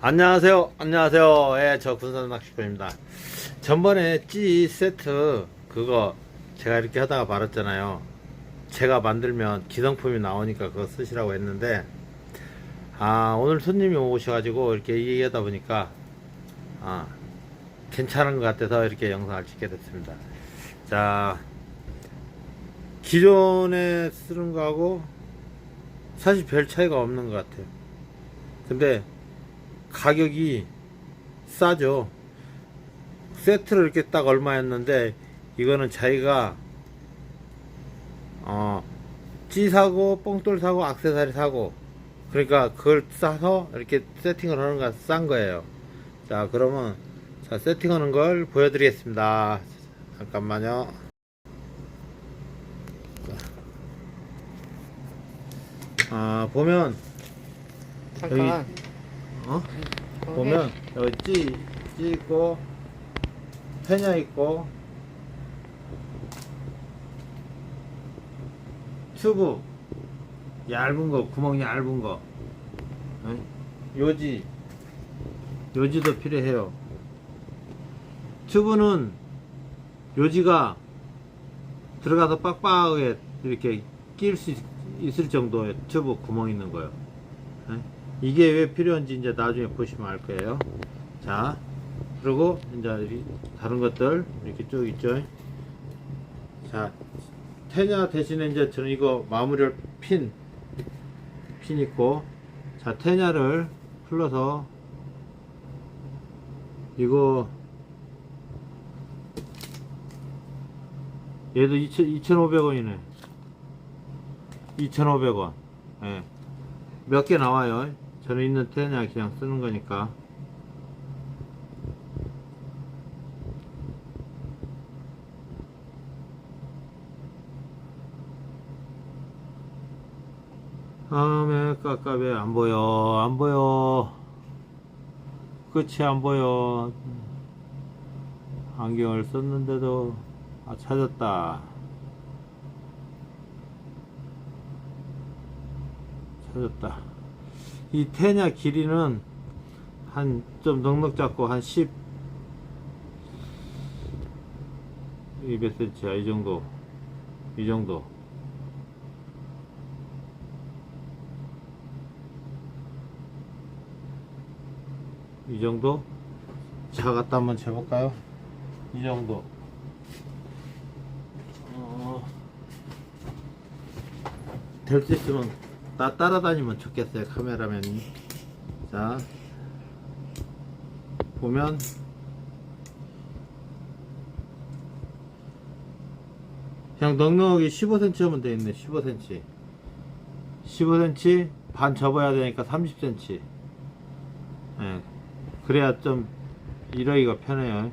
안녕하세요. 안녕하세요. 예, 저 군산 낚시꾼입니다. 전번에 찌 세트 그거 제가 이렇게 하다가 말았잖아요. 제가 만들면 기성품이 나오니까 그거 쓰시라고 했는데 아, 오늘 손님이 오셔가지고 이렇게 얘기하다 보니까 아, 괜찮은 것 같아서 이렇게 영상을 찍게 됐습니다. 자, 기존에 쓰는 거하고 사실 별 차이가 없는 것 같아요. 근데 가격이 싸죠. 세트를 이렇게 딱 얼마였는데 이거는 자기가 어, 찌 사고 뽕돌 사고 악세사리 사고 그러니까 그걸 싸서 이렇게 세팅을 하는 거 싼 거예요. 자 그러면 자 세팅하는 걸 보여드리겠습니다. 잠깐만요. 아 보면 잠깐. 어? 보면 여기 찌, 찌 있고 페냐 있고 튜브 얇은 거 구멍 얇은 거 어? 요지 요지도 필요해요 튜브는 요지가 들어가서 빡빡하게 이렇게 낄 수 있을 정도의 튜브 구멍 있는 거예요 어? 이게 왜 필요한지 이제 나중에 보시면 알 거예요. 자, 그리고 이제 이 다른 것들 이렇게 쭉 있죠. 자, 테냐 대신에 이제 저는 이거 마무리할 핀, 핀 있고, 자, 테냐를 풀러서 이거 얘도 2,500원이네. 2,500원. 예. 몇 개 나와요. 저는 있는 테냐 그냥 쓰는 거니까. 아메 까까베 안 보여 안 보여. 끝이 안 보여. 안경을 썼는데도 아 찾았다. 찾았다 이 테냐 길이는 한 좀 넉넉 잡고 한 10, 이몇 센치야 이 정도. 이 정도. 이 정도? 작았다 한번 재볼까요? 이 정도. 어, 될수 있으면 나 따라다니면 좋겠어요 카메라맨이. 자 보면. 그냥 넉넉하게 15cm 하면 되겠네 15cm 15cm 반 접어야 되니까 30cm 예, 그래야 좀 이러기가 편해요.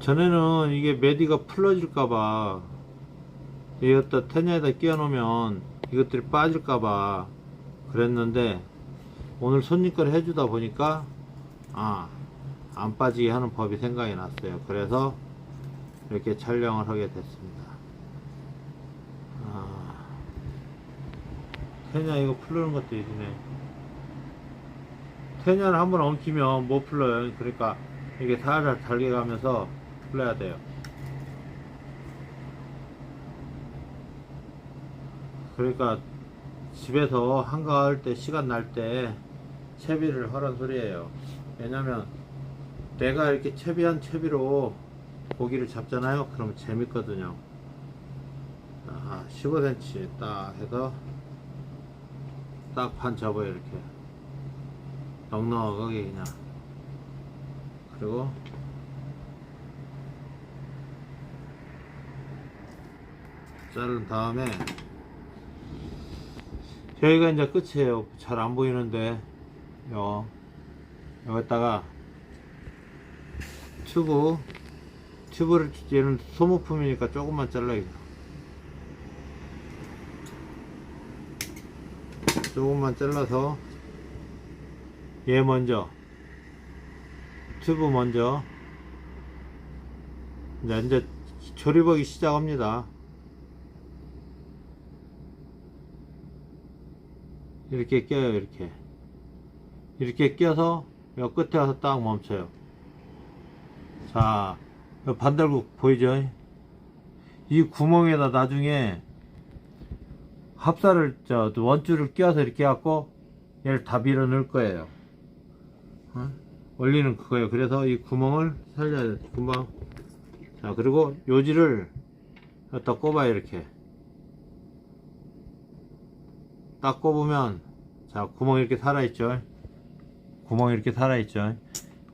전에는 이게 메디가 풀러질까봐 이것도 테냐에다 끼워 놓으면 이것들이 빠질까봐 그랬는데 오늘 손님 걸 해주다 보니까 아 안 빠지게 하는 법이 생각이 났어요. 그래서 이렇게 촬영을 하게 됐습니다. 아, 테냐 이거 풀르는 것도 있네. 테냐를 한번 엉키면 못 풀러요. 그러니까 이게 살살 달겨가면서 풀러야 돼요 그러니까 집에서 한가할 때 시간 날 때 채비를 하란 소리예요. 왜냐면 내가 이렇게 채비한 채비로 고기를 잡잖아요. 그러면 재밌거든요. 아, 15cm 딱 해서 딱반 접어요 이렇게 넉넉하게 그냥 그리고 자른 다음에 여기가 이제 끝이에요. 잘 안 보이는데, 요, 여기다가 튜브, 튜브를, 얘는 소모품이니까 조금만 잘라요. 조금만 잘라서, 얘 먼저, 튜브 먼저, 이제 조립하기 시작합니다. 이렇게 껴요 이렇게. 이렇게 껴서 요 끝에 와서 딱 멈춰요. 자요 반달국 보이죠? 이 구멍에다 나중에 합사를 저 원줄을 끼워서 이렇게 해갖고 얘를 다 밀어 넣을 거예요. 어? 원리는 그거예요. 그래서 이 구멍을 살려야 돼 구멍. 자 그리고 요지를 갖다 꼽아요 이렇게 딱 꼽으면 자 구멍이 이렇게 살아있죠? 구멍이 이렇게 살아있죠?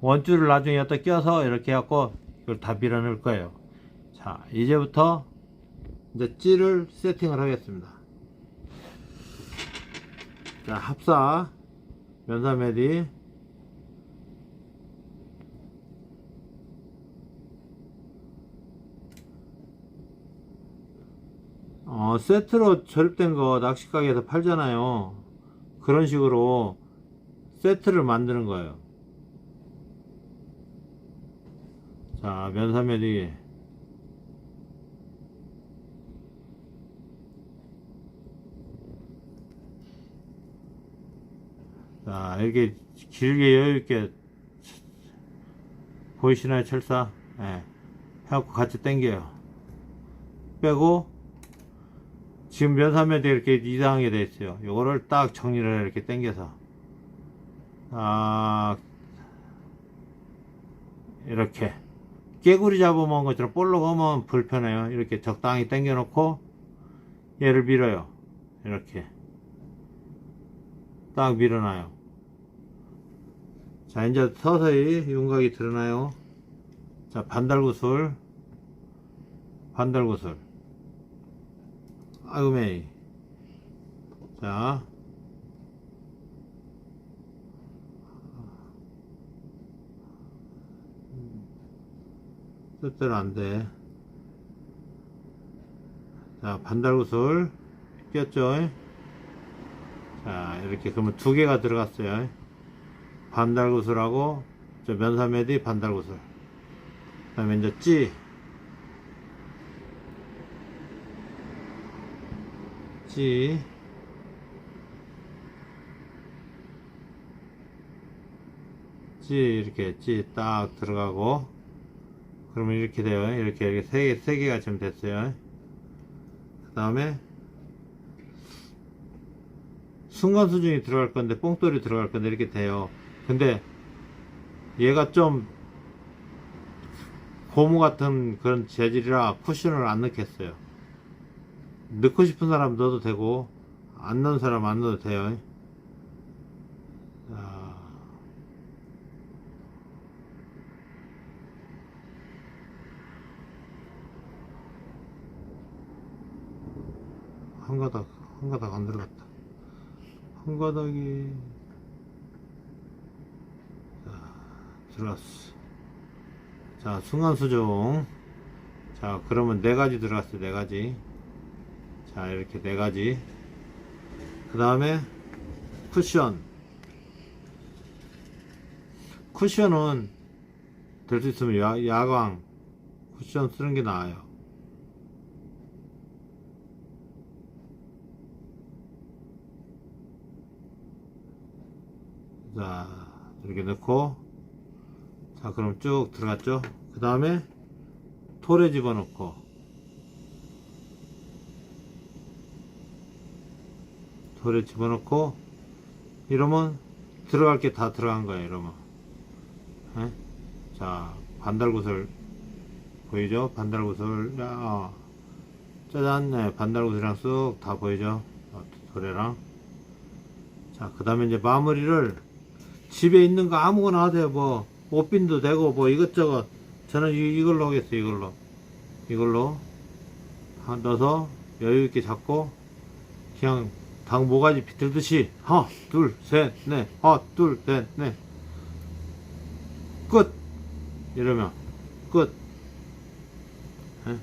원줄을 나중에 갖다 껴서 이렇게 해갖고 이걸 다 밀어 넣을 거예요. 자 이제부터 이제 찌를 세팅을 하겠습니다. 자 합사 면사메디 어, 세트로 조립된 거 낚시가게에서 팔잖아요. 그런 식으로 세트를 만드는 거예요. 자, 면사메리. 자, 이렇게 길게 여유있게 보이시나요, 철사? 예. 해갖고 같이 당겨요. 빼고, 지금 면사면도 이렇게 이상하게 돼 있어요. 요거를 딱 정리를 해, 이렇게 당겨서. 아, 이렇게. 깨구리 잡아먹은 것처럼 볼록 하면 불편해요. 이렇게 적당히 당겨 놓고, 얘를 밀어요. 이렇게. 딱 밀어놔요. 자, 이제 서서히 윤곽이 드러나요. 자, 반달구슬. 반달구슬. 아이고 메이. 자. 뜻대로 안돼. 자 반달구슬 꼈죠? 자 이렇게 그러면 두 개가 들어갔어요. 반달구슬하고 저 면사매디 반달구슬. 그 다음에 이제 찌 찌. 찌 이렇게 찌 딱 들어가고. 그러면 이렇게 돼요. 이렇게 이렇게 세, 개, 세 개가 지금 됐어요. 그 다음에 순간 수준이 들어갈 건데 뽕돌이 들어갈 건데 이렇게 돼요. 근데 얘가 좀 고무 같은 그런 재질이라 쿠션을 안 넣겠어요 넣고 싶은 사람 넣어도 되고 안 넣은 사람 안 넣어도 돼요. 자, 한 가닥 한 가닥 안 들어갔다. 한 가닥이. 자 들어갔어. 자 순간수종 자 그러면 네 가지 들어갔어요 네 가지 자 이렇게 네 가지. 그 다음에 쿠션. 쿠션은 될 수 있으면 야, 야광 쿠션 쓰는 게 나아요. 자 이렇게 넣고. 자 그럼 쭉 들어갔죠? 그 다음에 톨에 집어넣고 돌에 집어넣고 이러면 들어갈 게 다 들어간 거예요 이러면. 예? 자 반달구슬 보이죠? 반달구슬 아, 짜잔. 네, 반달구슬이랑 쑥 다 보이죠? 어, 도래랑. 자그 다음에 이제 마무리를 집에 있는 거 아무거나 하세요. 뭐 옷빈도 되고 뭐 이것저것. 저는 이, 이걸로 하겠어요 이걸로. 이걸로. 한- 넣어서 여유있게 잡고 그냥 닭 모가지 비틀듯이 하나 둘셋넷 하나 둘셋넷. 끝! 이러면 끝. 예?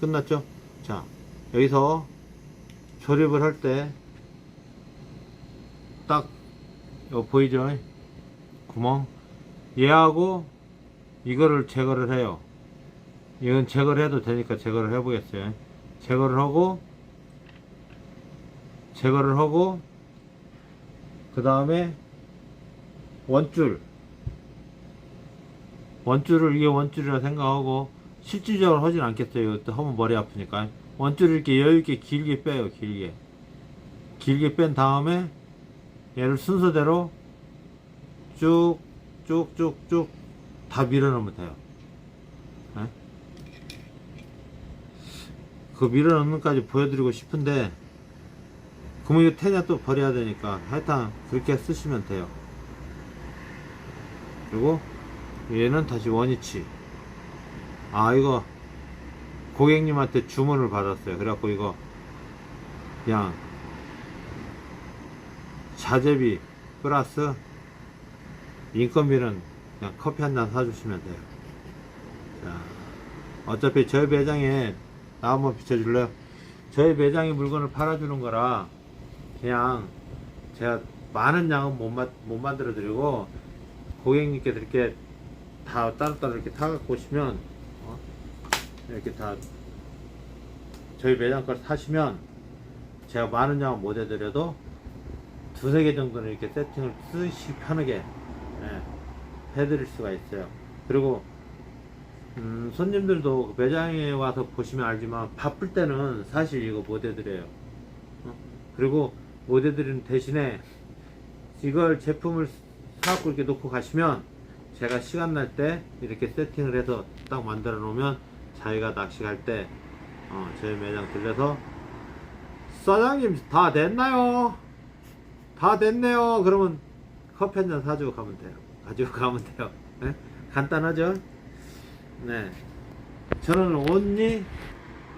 끝났죠? 자 여기서 조립을 할 때 딱 보이죠? 구멍. 얘하고 이거를 제거를 해요. 이건 제거를 해도 되니까 제거를 해 보겠어요. 제거를 하고 제거를 하고 그 다음에 원줄. 원줄을 이게 원줄이라 생각하고 실질적으로 하진 않겠어요. 이것도 하면 머리 아프니까. 원줄을 이렇게 여유있게 길게 빼요 길게. 길게 뺀 다음에 얘를 순서대로 쭉 쭉 쭉 쭉 다 밀어넣으면 돼요. 예? 그 밀어넣는 까지 보여드리고 싶은데 그러면 이거 테냐 또 버려야 되니까 하여튼 그렇게 쓰시면 돼요. 그리고 얘는 다시 원위치. 아 이거 고객님한테 주문을 받았어요. 그래갖고 이거 그냥 자재비 플러스 인건비는 그냥 커피 한 잔 사주시면 돼요. 자, 어차피 저희 매장에 나 한번 비춰줄래요? 저희 매장에 물건을 팔아주는 거라 그냥 제가 많은 양은 못, 마, 못 만들어 드리고 고객님께서 이렇게 다 따로따로 이렇게 타 갖고 오시면 어? 이렇게 다 저희 매장 걸 사시면 제가 많은 양은 못 해드려도 두세 개 정도는 이렇게 세팅을 쓰시 편하게 예, 해드릴 수가 있어요 그리고 음, 손님들도 그 매장에 와서 보시면 알지만 바쁠 때는 사실 이거 못 해드려요 어? 그리고 못 해드리는 대신에 이걸 제품을 사갖고 이렇게 놓고 가시면 제가 시간 날 때 이렇게 세팅을 해서 딱 만들어 놓으면 자기가 낚시 갈때 어, 저희 매장 들려서 사장님 다 됐나요? 다 됐네요. 그러면 커피 한 잔 사주고 가면 돼요. 가지고 가면 돼요. 네? 간단하죠? 네. 저는 온리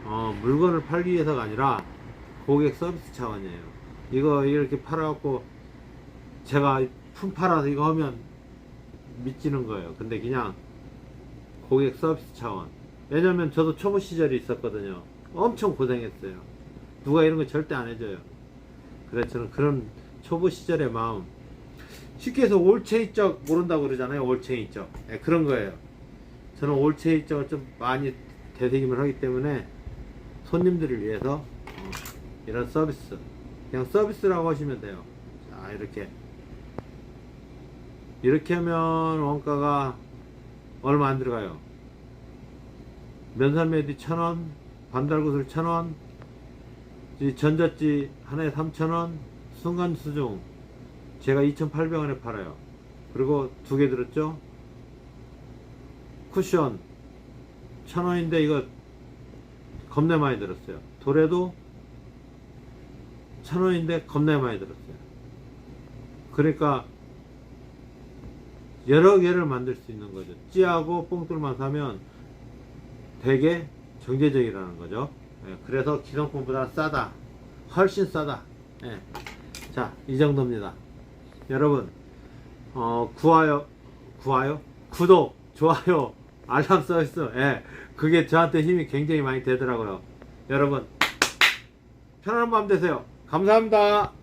어, 물건을 팔기 위해서가 아니라 고객 서비스 차원이에요. 이거 이렇게 팔아갖고 제가 품 팔아서 이거 하면 미치는 거예요. 근데 그냥 고객 서비스 차원. 왜냐면 저도 초보 시절이 있었거든요. 엄청 고생했어요. 누가 이런 거 절대 안 해줘요. 그래서 저는 그런 초보 시절의 마음. 쉽게 해서 올체이적 모른다고 그러잖아요. 올체이적. 예, 그런 거예요. 저는 올체이적을 좀 많이 되새김을 하기 때문에 손님들을 위해서 어, 이런 서비스. 그냥 서비스라고 하시면 돼요. 자, 이렇게. 이렇게 하면 원가가 얼마 안 들어가요. 면사매디 천원, 반달구슬 천원, 이 전자찌 하나에 3,000원, 순간 수중 제가 2,800원에 팔아요. 그리고 두 개 들었죠? 쿠션 1,000원인데 이거 겁내 많이 들었어요. 도래도 1,000원인데 겁내 많이 들었어요. 그러니까 여러 개를 만들 수 있는 거죠. 찌하고 뽕돌만 사면 되게 경제적이라는 거죠. 예, 그래서 기성품보다 싸다. 훨씬 싸다. 예. 자, 이 정도입니다. 여러분, 어, 구하요, 구하요? 구독, 좋아요, 알람 서비스. 예. 그게 저한테 힘이 굉장히 많이 되더라고요. 여러분, 편안한 밤 되세요. 감사합니다.